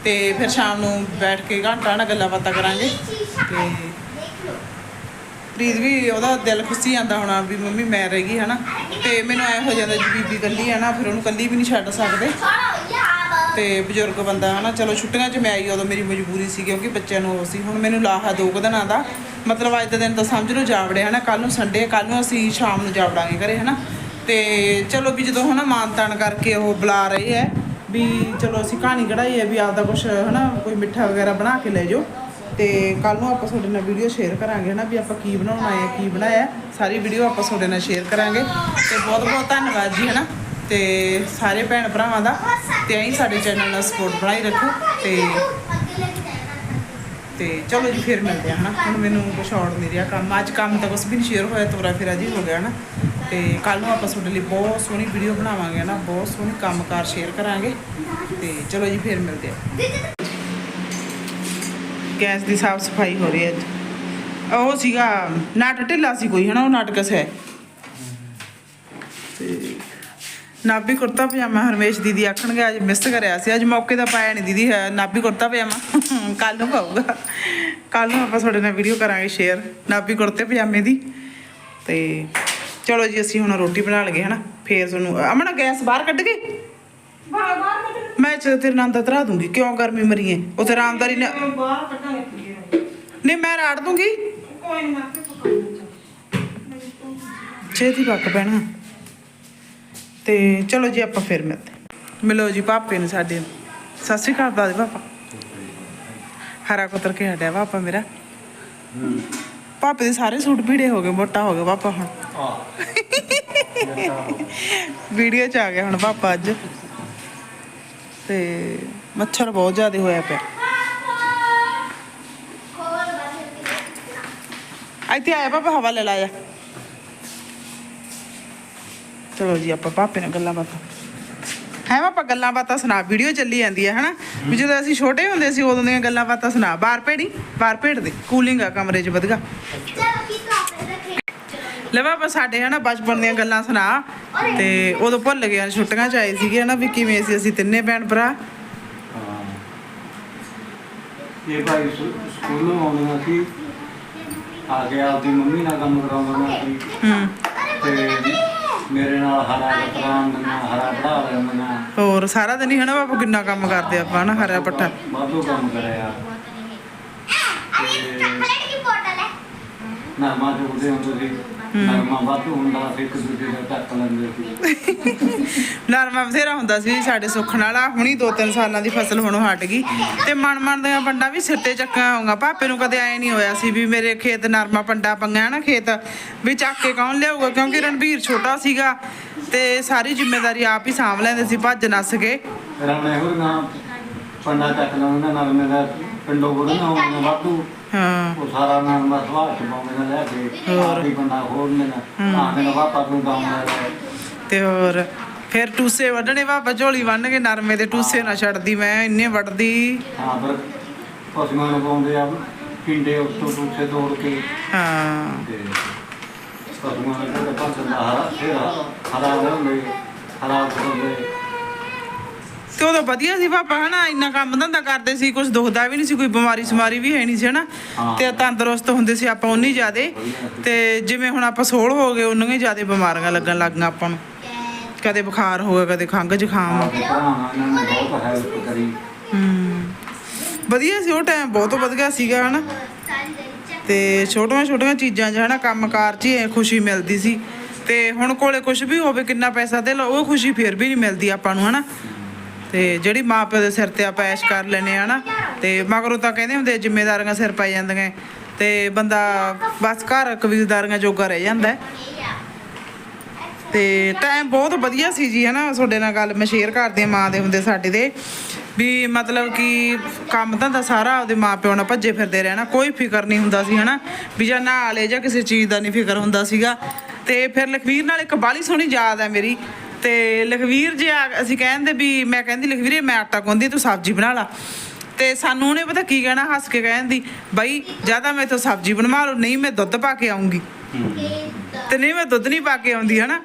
ਤੇ ਫਿਰ ਸ਼ਾਮ ਨੂੰ ਬੈਠ ਕੇ ਘੰਟਾ ਨਾਲ ਗੱਲਾਂ ਬਾਤਾਂ ਕਰਾਂਗੇ। ਤੇ ਪ੍ਰੀਤ ਵੀ ਉਹਦਾ ਦਿਲ ਖੁੱਸੀ ਜਾਂਦਾ ਹੋਣਾ ਵੀ ਮੰਮੀ ਮੈਂ ਰਹਿ ਗਈ, ਹਨਾ? ਤੇ ਮੈਨੂੰ ਐ ਹੋ ਜਾਂਦਾ ਜੀ ਬੀਬੀ ਇਕੱਲੀ ਹੈ ਨਾ, ਫਿਰ ਉਹਨੂੰ ਇਕੱਲੀ ਵੀ ਨਹੀਂ ਛੱਡ ਸਕਦੇ। ਤੇ ਬਜ਼ੁਰਗ ਬੰਦਾ, ਹਨਾ? ਚਲੋ ਛੁੱਟੀਆਂ 'ਚ ਮੈਂ ਆਈ ਉਦੋਂ ਮੇਰੀ ਮਜਬੂਰੀ ਸੀ ਕਿਉਂਕਿ ਬੱਚਿਆਂ ਨੂੰ ਉਹ ਸੀ। ਹੁਣ ਮੈਨੂੰ ਲਾਹਾ ਦੋ ਕੁ ਦਿਨਾਂ ਦਾ। ਮਤਲਬ ਅੱਜ ਦੇ ਦਿਨ ਤਾਂ ਸਮਝ ਲਓ ਜਾਵੜੇ, ਹਨਾ? ਕੱਲ ਨੂੰ ਸੰਡੇ ਕੱਲ ਨੂੰ ਅਸੀਂ ਸ਼ਾਮ ਨੂੰ ਜਾਵੜਾਂਗੇ ਘਰੇ, ਹਨਾ? ਤੇ ਚਲੋ ਵੀ ਜਦੋਂ, ਹਨਾ, ਮਾਨ ਤਾਨ ਕਰਕੇ ਉਹ ਬੁਲਾ ਰਹੇ ਐ ਵੀ ਚਲੋ ਅਸੀਂ ਕਹਾਣੀ ਕਢਾਈ ਹੈ, ਵੀ ਆਪਦਾ ਕੁਝ ਹਨਾ, ਕੋਈ ਮਿੱਠਾ ਵਗੈਰਾ ਬਣਾ ਕੇ ਲੈ ਜਾਓ। ਤੇ ਕੱਲ ਨੂੰ ਆਪਾਂ ਤੁਹਾਡੇ ਨਾਲ ਵੀਡੀਓ ਸ਼ੇਅਰ ਕਰਾਂਗੇ ਨਾ ਵੀ ਆਪਾਂ ਕੀ ਬਣਾਉਣਾ ਹੈ ਕੀ ਬਣਾਇਆ ਸਾਰੀ ਵੀਡੀਓ ਆਪਾਂ ਤੁਹਾਡੇ ਨਾਲ ਸ਼ੇਅਰ ਕਰਾਂਗੇ। ਤੇ ਬਹੁਤ ਬਹੁਤ ਧੰਨਵਾਦ ਜੀ, ਹਨਾ। ਤੇ ਸਾਰੇ ਭੈਣ ਭਰਾਵਾਂ ਦਾ, ਤੇ ਐਂ ਸਾਡੇ ਚੈਨਲ ਨਾਲ ਸਪੋਰਟ ਬਣਾਈ ਰੱਖੋ। ਤੇ ਤੇ ਚਲੋ ਜੀ, ਫਿਰ ਮਿਲਦੇ ਆ, ਹਨਾ। ਹੁਣ ਮੈਨੂੰ ਕੁਛ ਔੜ ਨਹੀਂ ਰਿਹਾ ਕੰਮ। ਅੱਜ ਕੰਮ ਤਾਂ ਕੁਛ ਵੀ ਨਹੀਂ ਸ਼ੇਅਰ ਹੋਇਆ, ਤੋਰਾ ਫੇਰਾ ਜੀ ਹੋ ਗਿਆ, ਹਨਾ। ਤੇ ਕੱਲ ਨੂੰ ਆਪਾਂ ਤੁਹਾਡੇ ਲਈ ਬਹੁਤ ਸੋਹਣੀ ਵੀਡੀਓ ਬਣਾਵਾਂਗੇ ਨਾ ਬਹੁਤ ਸੋਹਣੀ ਕੰਮਕਾਰ ਸ਼ੇਅਰ ਕਰਾਂਗੇ। ਤੇ ਚਲੋ ਜੀ, ਫਿਰ ਮਿਲਦੇ ਆ। ਗੈਸ ਦੀ ਸਾਫ਼ ਸਫ਼ਾਈ ਹੋ ਰਹੀ ਹੈ ਅੱਜ। ਉਹ ਸੀਗਾ, ਨਾਟ ਢਿੱਲਾ ਸੀ ਕੋਈ, ਹਨਾ, ਉਹ ਨਾਟਕਸ ਹੈ। ਤੇ ਨਾਭੀ ਕੁੜਤਾ ਪਜਾਮਾ ਹਰਮੇਸ਼ ਦੀਦੀ ਆਖਣਗੇ, ਅੱਜ ਮਿਸ ਕਰਿਆ ਸੀ। ਅੱਜ ਮੌਕੇ ਦਾ ਪਾਇਆ ਨਹੀਂ ਦੀਦੀ, ਹੈ, ਨਾਭੀ ਕੁੜਤਾ ਪਜਾਮਾ। ਕੱਲ ਨੂੰ ਪਾਊਗਾ। ਕੱਲ ਨੂੰ ਆਪਾਂ ਤੁਹਾਡੇ ਨਾਲ ਵੀਡੀਓ ਕਰਾਂਗੇ ਸ਼ੇਅਰ ਨਾਭੀ ਕੁੜਤੇ ਪਜਾਮੇ ਦੀ। ਤੇ ਚਲੋ ਜੀ, ਅਸੀਂ ਹੁਣ ਰੋਟੀ ਬਣਾ ਲਗੇ ਹਨਾ। ਫੇਰ ਤੁਹਾਨੂੰ ਅਮਣਾ ਗੈਸ ਬਾਹਰ ਕੱਢ ਕੇ। ਬਾਹਰ ਬਾਹਰ ਕੱਢ ਮੈਂ ਚ ਤੇਰੇ ਨਾਲ ਤਰਾ ਦੂੰਗੀ। ਕਿਉਂ ਗਰਮੀ ਮਰੀਏ? ਉਥੇ ਬਾਹਰ ਕੱਢਾਂਗੇ ਪੀਏ ਨਹੀਂ ਮੈਂ ਰਾੜ ਦੂੰਗੀ। ਕੋਈ ਨਾ ਤੇ ਪਕਾਉਂਗਾ ਛੇਤੀ ਪੱਕ ਪੈਣਾ ਤੇ ਚਲੋ ਜੀ ਆਪਾਂ ਫਿਰ ਮਿਲਦੇ ਮਿਲੋ ਜੀ ਪਾਪੇ ਨੂੰ ਸਾਡੇ ਨੂੰ। ਸਤਿ ਸ਼੍ਰੀ ਅਕਾਲ ਦਾਦੇ ਪਾਪਾ ਹਰਾ ਕੁਤਰ ਕੇ ਹਟਿਆ ਪਾਪਾ ਮੇਰਾ। ਪਾਪੇ ਦੇ ਸਾਰੇ ਸੂਟ ਭੀੜੇ ਹੋ ਗਏ ਮੋਟਾ ਹੋ ਗਿਆ ਪਾਪਾ ਹੁਣ। ਵੀਡੀਓ ਚ ਆ ਗਿਆ ਹੁਣ ਪਾਪਾ ਅੱਜ। ਤੇ ਮੱਛਰ ਬਹੁਤ ਜ਼ਿਆਦਾ ਹੋਇਆ ਪਿਆ। ਇੱਥੇ ਆਇਆ ਪਾਪਾ ਹਵਾ ਲੈ ਲਾਇਆ। ਚਲੋ ਜੀ, ਆਪਾਂ ਪਾਪੇ ਨਾਲ ਗੱਲਾਂ ਬਾਤਾਂ। ਹੈ ਪਾਪਾ ਗੱਲਾਂ ਬਾਤਾਂ ਸੁਣਾ। ਵੀਡੀਓ ਚੱਲੀ ਜਾਂਦੀ ਹੈ, ਹਨਾ? ਵੀ ਜਦੋਂ ਅਸੀਂ ਛੋਟੇ ਹੁੰਦੇ ਸੀ, ਉਦੋਂ ਦੀਆਂ ਗੱਲਾਂ ਬਾਤਾਂ ਸੁਣਾ। ਬਾਹਰ ਭੇੜੀ, ਬਾਹਰ ਭੇੜ ਦੇ ਕੂਲਿੰਗ ਆ, ਕਮਰੇ 'ਚ, ਵਧੀਆ। ਲੈ ਪਾਪਾ ਸਾਡੇ ਹਨਾ ਬਚਪਨ ਦੀਆਂ ਗੱਲਾਂ ਸੁਣਾ। ਤੇ ਉਦੋਂ ਭੁੱਲ ਗਏ ਛੁੱਟੀਆਂ 'ਚ ਆਏ ਸੀਗੇ ਹਨਾ ਵੀ ਕਿਵੇਂ ਸੀ ਅਸੀਂ ਤਿੰਨੇ ਭੈਣ ਭਰਾ। ਇਹ ਭਾਈ ਸਕੂ- ਸਕੂਲੋਂ ਆਉਂਦਾ ਸੀ ਆ ਕੇ ਆਪਦੀ ਮੰਮੀ ਨਾਲ ਕੰਮ ਕਰਾਉਂਦਾ ਸੀ ਹੂੰ। ਤੇ ਮੇਰੇ ਨਾਲ ਹਰਾ ਕਤਰਾਨ ਮੰਨਾ ਹਰਾ ਪੜਾ ਮੰਨਾ ਹੋਰ ਸਾਰਾ ਦਿਨ ਹੀ ਹਨਾ ਪਾਪਾ ਕਿੰਨਾ ਕੰਮ ਕਰਦੇ ਆਪਾਂ ਹਨਾ ਹਰਾ ਪੱਠਾ। ਵਾਧੂ ਕੰਮ ਕਰਿਆ। ਨਰਮਾ ਜੋੜਦੇ ਹੁੰਦੇ ਸੀ ਨਰਮਾ ਵਾਧੂ ਹੁੰਦਾ ਸੀ ਇੱਕ ਦੂਜੇ ਦਾ ਟੱਕ ਲੈਂਦੇ ਸੀ ਨਰਮਾ ਬਥੇਰਾ ਹੁੰਦਾ ਸੀ ਸਾਡੇ ਸੁੱਖਣ ਵਾਲਾ। ਹੁਣੀ ਦੋ ਤਿੰਨ ਸਾਲਾਂ ਦੀ ਫਸਲ ਹੁਣ ਹਟ ਗਈ। ਤੇ ਮਨ ਮਨ ਦੀਆਂ ਪੰਡਾ ਵੀ ਸਿਰ ਤੇ ਚੱਕਾ ਹੋਊਗਾ। ਪਾਪੇ ਨੂੰ ਕਦੇ ਐ ਨਹੀਂ ਹੋਇਆ ਸੀ ਵੀ ਮੇਰੇ ਖੇਤ ਨਰਮਾ ਪੰਡਾ ਪੰਗਾ ਨਾ ਖੇਤ ਵੀ ਚੱਕ ਕੇ ਕੌਣ ਲਿਆਊਗਾ? ਕਿਉਂਕਿ ਰਣਵੀਰ ਛੋਟਾ ਸੀਗਾ ਤੇ ਸਾਰੀ ਜ਼ਿੰਮੇਵਾਰੀ ਆਪ ਹੀ ਸਾਂਭ ਲੈਂਦੇ ਸੀ ਭੱਜ ਨੱਸ ਕੇ। ਰਮਣੇ ਹੋਰ ਨਾ ਪੰਡਾ ਚੱਕ ਲਾਉਂਦਾ ਨਾਲ ਮੇਰਾ ਪਿੰਡੋਂ ਬੁੜੀਆਂ ਆਉਂਦੀਆਂ ਵਾਧੂ। ਹਾਂ। ਉਹ ਸਾਰਾ ਨਾਮ ਦਾ ਸਵਾਲ ਚੁਕਾਉਂਦੇ ਨੇ ਲੈ ਕੇ ਹੋਰ। ਆਦੀ ਬੰਦਾ ਹੋਰ ਨੇ ਨਾ। ਆਹਨੇ ਨਾ ਵਾਪਾ ਨੂੰ ਗਾਉਂਦਾ ਹੈ ਤੇ ਹੋਰ ਫਿਰ ਟੂਸੇ ਵੱਢਣੇ ਬਾਬਾ ਝੋਲੀ ਬੰਨ ਕੇ ਨਰਮੇ ਦੇ ਟੂਸੇ ਨਾ ਛੱਡਦੀ ਮੈਂ ਇੰਨੇ ਵੱਢਦੀ। ਹਾਂ ਪਰ ਪਸ਼ੂਆਂ ਨੂੰ ਪਾਉਂਦੇ ਆ ਪਿੰਡੇ ਉੱਤੋਂ ਟੂਸੇ ਤੋੜ ਕੇ। ਹਾਂ। ਤੇ ਪਸ਼ੂਆਂ ਨੂੰ ਜਿਹੜੇ ਪਾਸੇ ਦਾ ਹਰਾ ਫਿਰ ਹਰਾ ਹੁੰਦੇ ਹਰਾ ਹੁੰਦੇ ਤੇ ਉਦੋਂ ਵਧੀਆ ਸੀ ਪਾਪਾ ਹਨਾ? ਇੰਨਾ ਕੰਮ ਧੰਦਾ ਕਰਦੇ ਸੀ ਕੁਝ ਦੁਖਦਾ ਵੀ ਨਹੀਂ ਸੀ ਕੋਈ ਬਿਮਾਰੀ ਸਮਾਰੀ ਵੀ ਹੈ ਨਹੀਂ ਸੀ ਹਨਾ। ਤੇ ਤੰਦਰੁਸਤ ਹੁੰਦੇ ਸੀ ਆਪਾਂ ਉਨੀ ਜ਼ਿਆਦੇ। ਤੇ ਜਿਵੇਂ ਹੁਣ ਆਪਾਂ ਸੋਲ ਹੋ ਗਏ ਉਨੀਆਂ ਹੀ ਜ਼ਿਆਦੇ ਬਿਮਾਰੀਆਂ ਲੱਗਣ ਲੱਗ ਗਈਆਂ ਆਪਾਂ ਨੂੰ। ਕਦੇ ਬੁਖਾਰ ਹੋ ਗਿਆ ਕਦੇ ਖੰਘ ਜ਼ੁਕਾਮ। ਹੂੰ ਵਧੀਆ ਸੀ ਉਹ ਟਾਈਮ ਬਹੁਤ ਵਧੀਆ ਸੀਗਾ ਹਨਾ? ਤੇ ਛੋਟੀਆਂ ਛੋਟੀਆਂ ਚੀਜ਼ਾਂ 'ਚ ਹਨਾ ਕੰਮਕਾਰ 'ਚ ਹੀ ਖੁਸ਼ੀ ਮਿਲਦੀ ਸੀ। ਤੇ ਹੁਣ ਕੋਲੇ ਕੁਝ ਵੀ ਹੋਵੇ ਕਿੰਨਾ ਪੈਸਾ ਦੇ ਲਓ ਉਹ ਖੁਸ਼ੀ ਫਿਰ ਵੀ ਨਹੀਂ ਮਿਲਦੀ ਆਪਾਂ ਨੂੰ ਹਨਾ? ਤੇ ਜਿਹੜੀ ਮਾਂ ਪਿਓ ਦੇ ਸਿਰ ਤੇ ਆਪਾਂ ਐਸ਼ ਕਰ ਲੈਨੇ ਆ ਹਨਾ? ਤੇ ਮਗਰੋਂ ਤਾਂ ਕਹਿੰਦੇ ਹੁੰਦੇ ਜ਼ਿੰਮੇਵਾਰੀਆਂ ਸਿਰ ਪੈ ਜਾਂਦੀਆਂ। ਤੇ ਬੰਦਾ ਬਸ ਘਰ ਕਬੀਲਦਾਰੀਆਂ ਜੋਗਾ ਰਹਿ ਜਾਂਦਾ ਤੇ ਟਾਈਮ ਬਹੁਤ ਵਧੀਆ ਸੀ ਜੀ, ਹਨਾ? ਤੁਹਾਡੇ ਨਾਲ ਗੱਲ ਮੈਂ ਸ਼ੇਅਰ ਕਰਦੀ ਹਾਂ, ਮਾਂ ਦੇ ਹੁੰਦੇ ਸਾਡੇ ਦੇ। ਵੀ ਮਤਲਬ ਕਿ ਕੰਮ ਧੰਦਾ ਸਾਰਾ ਉਹਦੇ ਮਾਪਿਓ ਨਾਲ ਭੱਜੇ ਫਿਰਦੇ ਰਹਿਣਾ, ਕੋਈ ਫਿਕਰ ਨਹੀਂ ਹੁੰਦਾ ਸੀ, ਹਨਾ? ਵੀ ਜਾਂ ਨਾਲੇ ਜਾਂ ਕਿਸੇ ਚੀਜ਼ ਦਾ ਨਹੀਂ ਫਿਕਰ ਹੁੰਦਾ ਸੀਗਾ। ਤੇ ਫਿਰ ਲਖਵੀਰ ਨਾਲ ਇੱਕ ਬਾਲੀ ਸੋਹਣੀ ਯਾਦ ਹੈ ਮੇਰੀ। ਤੇ ਲਖਵੀਰ ਜੇ ਆ- ਅਸੀਂ ਕਹਿੰਦੇ ਵੀ, ਮੈਂ ਕਹਿੰਦੀ, ਲਖਵੀਰੇ, ਮੈਂ ਆਟਾ ਗੁੰਦੀ ਤੂੰ ਸਬਜ਼ੀ ਬਣਾ ਲਾ। ਤੇ ਸਾਨੂੰ ਉਹਨੇ ਪਤਾ ਕੀ ਕਹਿਣਾ, ਹੱਸ ਕੇ ਕਹਿੰਦੀ ਬਾਈ, ਜ਼ਿਆਦਾ ਮੈਂ ਤਾਂ ਸਬਜ਼ੀ ਬਣਵਾ ਲਓ ਨਹੀਂ ਮੈਂ ਦੁੱਧ ਪਾ ਕੇ ਆਉਂਗੀ ਤੇ ਨਹੀਂ ਮੈਂ ਦੁੱਧ ਨਹੀਂ ਪਾ ਕੇ ਆਉਂਦੀ, ਹਨਾ?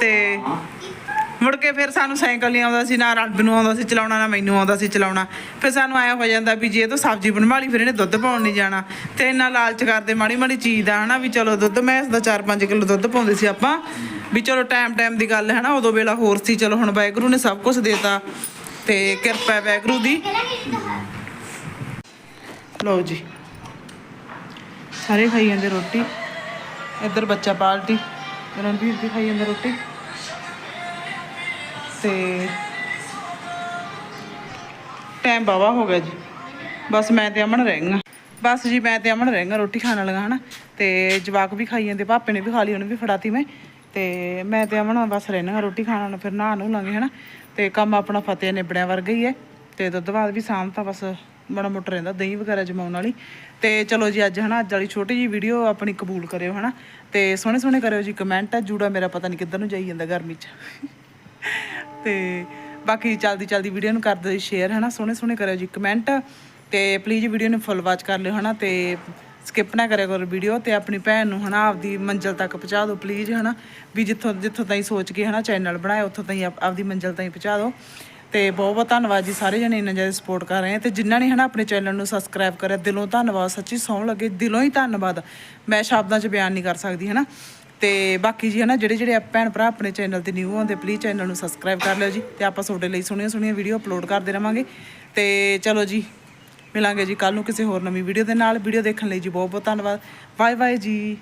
ਤੇ ਮੁੜ ਕੇ ਫਿਰ ਸਾਨੂੰ ਸਾਈਕਲ ਨਹੀਂ ਆਉਂਦਾ ਸੀ, ਨਾ ਰੱਬ ਨੂੰ ਆਉਂਦਾ ਸੀ ਚਲਾਉਣਾ, ਨਾ ਮੈਨੂੰ ਆਉਂਦਾ ਸੀ ਚਲਾਉਣਾ। ਫਿਰ ਸਾਨੂੰ ਆਇਆ ਹੋ ਜਾਂਦਾ ਵੀ ਜੇ ਇਹ ਤਾਂ ਸਬਜ਼ੀ ਬਣਵਾ ਲਈ, ਫਿਰ ਇਹਨੇ ਦੁੱਧ ਪਾਉਣ ਨਹੀਂ ਜਾਣਾ। ਤੇ ਇੰਨਾ ਲਾਲਚ ਕਰਦੇ ਮਾੜੀ ਮਾੜੀ ਚੀਜ਼ ਦਾ, ਹਨਾ, ਵੀ ਚਲੋ ਦੁੱਧ, ਮੈਂ ਇਸ ਦਾ 4-5 ਕਿਲੋ ਦੁੱਧ ਪਾਉਂਦੇ ਸੀ ਆਪਾਂ। ਵੀ ਚਲੋ ਟਾਈਮ ਟਾਈਮ ਦੀ ਗੱਲ ਹੈ ਨਾ, ਉਦੋਂ ਵੇਲਾ ਹੋਰ ਸੀ, ਚਲੋ ਹੁਣ ਵਾਹਿਗੁਰੂ ਨੇ ਸਭ ਕੁਝ ਦੇਤਾ ਤੇ ਕਿਰਪਾ ਵਾਹਿਗੁਰੂ ਦੀ। ਲਓ ਜੀ, ਸਾਰੇ ਖਾਈ ਜਾਂਦੇ ਰੋਟੀ। ਇੱਧਰ ਬੱਚਾ ਪਾਲਟੀ ਰਣਵੀਰ ਵੀ ਖਾਈ ਜਾਂਦਾ ਰੋਟੀ। ਤੇ ਟਾਈਮ ਬਾਵਾ ਹੋ ਗਿਆ ਜੀ। ਬਸ ਮੈਂ ਤੇ ਅਮਨ ਰਹਿ ਗਈਆਂ। ਬਸ ਜੀ, ਮੈਂ ਤੇ ਅਮਨ ਰਹਿ ਰੋਟੀ ਖਾਣ ਲਗਾ ਹਨਾ। ਤੇ ਜਵਾਕ ਵੀ ਖਾਈ ਜਾਂਦੇ ਭਾਪੇ ਨੇ ਵੀ ਖਾ ਲਈ, ਉਹਨੇ ਵੀ ਫੜਾਤੀ ਮੈਂ। ਤੇ ਮੈਂ ਤੇ ਅਮਨ ਬਸ ਰਹਿਣਾ ਰੋਟੀ ਖਾਣਾ ਨੂੰ, ਫਿਰ ਨਹਾ ਨੂੰ ਲਾਂਗੇ, ਹਨਾ? ਤੇ ਕੰਮ ਆਪਣਾ ਫਤਿਹ ਨਿਬੜਿਆ ਵਰਗਾ ਹੀ ਹੈ। ਤੇ ਦੁੱਧ ਬਾਅਦ ਵੀ ਸ਼ਾਮ ਤਾਂ ਬਸ ਬੜਾ ਮੋਟਾ ਰਹਿੰਦਾ, ਦਹੀਂ ਵਗੈਰਾ ਜਮਾਉਣ ਵਾਲੀ। ਤੇ ਚਲੋ ਜੀ ਅੱਜ, ਹਨਾ, ਅੱਜ ਵਾਲੀ ਛੋਟੀ ਜੀ ਵੀਡੀਓ ਆਪਣੀ ਕਬੂਲ ਕਰਿਓ, ਹਨਾ? ਤੇ ਸੋਹਣੇ ਸੋਹਣੇ ਕਰਿਓ ਜੀ ਕਮੈਂਟ ਜੂੜਾ ਮੇਰਾ ਪਤਾ ਨਹੀਂ ਕਿੱਧਰ ਨੂੰ ਜਾਈ ਜਾਂਦਾ ਗਰਮੀ 'ਚ। ਤੇ ਬਾਕੀ ਚਲਦੀ ਚਲਦੀ ਵੀਡੀਓ ਨੂੰ ਕਰ ਦਿਓ ਜੀ ਸ਼ੇਅਰ ਹਨਾ? ਸੋਹਣੇ ਸੋਹਣੇ ਕਰਿਓ ਜੀ ਕਮੈਂਟ ਤੇ ਪਲੀਜ਼ ਵੀਡੀਓ ਨੂੰ ਫੁੱਲ ਵਾਚ ਕਰ ਲਿਓ, ਹਨਾ? ਤੇ ਸਕਿਪ ਨਾ ਕਰਿਆ ਕਰੋ ਵੀਡੀਓ ਤੇ ਆਪਣੀ ਭੈਣ ਨੂੰ ਹਨਾ, ਆਪਦੀ ਮੰਜ਼ਿਲ ਤੱਕ ਪਹੁੰਚਾ ਦਿਓ ਪਲੀਜ਼ ਹਨਾ। ਵੀ ਜਿੱਥੋਂ ਜਿੱਥੋਂ ਤਾਈਂ ਸੋਚ ਕੇ ਹਨਾ ਚੈਨਲ ਬਣਾਇਆ, ਉੱਥੋਂ ਤਾਈਂ ਆਪ- ਆਪਦੀ ਮੰਜ਼ਿਲ ਤਾਈਂ ਪਹੁੰਚਾ ਦਿਓ। ਤੇ ਬਹੁਤ ਬਹੁਤ ਧੰਨਵਾਦ ਜੀ ਸਾਰੇ ਜਣੇ ਇੰਨਾ ਜ਼ਿਆਦਾ ਸਪੋਰਟ ਕਰ ਰਹੇ ਆ। ਤੇ ਜਿਨ੍ਹਾਂ ਨੇ ਹਨਾ ਆਪਣੇ ਚੈਨਲ ਨੂੰ ਸਬਸਕ੍ਰਾਈਬ ਕਰਿਆ, ਦਿਲੋਂ ਧੰਨਵਾਦ, ਸੱਚੀ ਸੌਣ ਲੱਗੇ, ਦਿਲੋਂ ਹੀ ਧੰਨਵਾਦ। ਮੈਂ ਸ਼ਬਦਾਂ 'ਚ ਬਿਆਨ ਨਹੀਂ ਕਰ ਸਕਦੀ, ਹਨਾ। ਤੇ ਬਾਕੀ ਜੀ ਹਨਾ, ਜਿਹੜੇ ਜਿਹੜੇ ਭੈਣ ਭਰਾ ਆਪਣੇ ਚੈਨਲ ਤੇ ਨਿਊ ਆਉਂਦੇ ਪਲੀਜ਼ ਚੈਨਲ ਨੂੰ ਸਬਸਕ੍ਰਾਈਬ ਕਰ ਲਿਓ ਜੀ। ਤੇ ਆਪਾਂ ਤੁਹਾਡੇ ਲਈ ਸੋਹਣੀਆਂ ਸੋਹਣੀਆਂ ਵੀਡੀਓ ਅਪਲੋਡ ਕਰਦੇ ਰਵਾਂਗੇ। ਤੇ ਚਲੋ ਜੀ ਮਿਲਾਂਗੇ ਜੀ ਕੱਲ ਨੂੰ ਕਿਸੇ ਹੋਰ ਨਵੀਂ ਵੀਡੀਓ ਦੇ ਨਾਲ। ਵੀਡੀਓ ਦੇਖਣ ਲਈ ਜੀ ਬਹੁਤ ਬਹੁਤ ਧੰਨਵਾਦ। ਬਾਏ ਬਾਏ ਜੀ।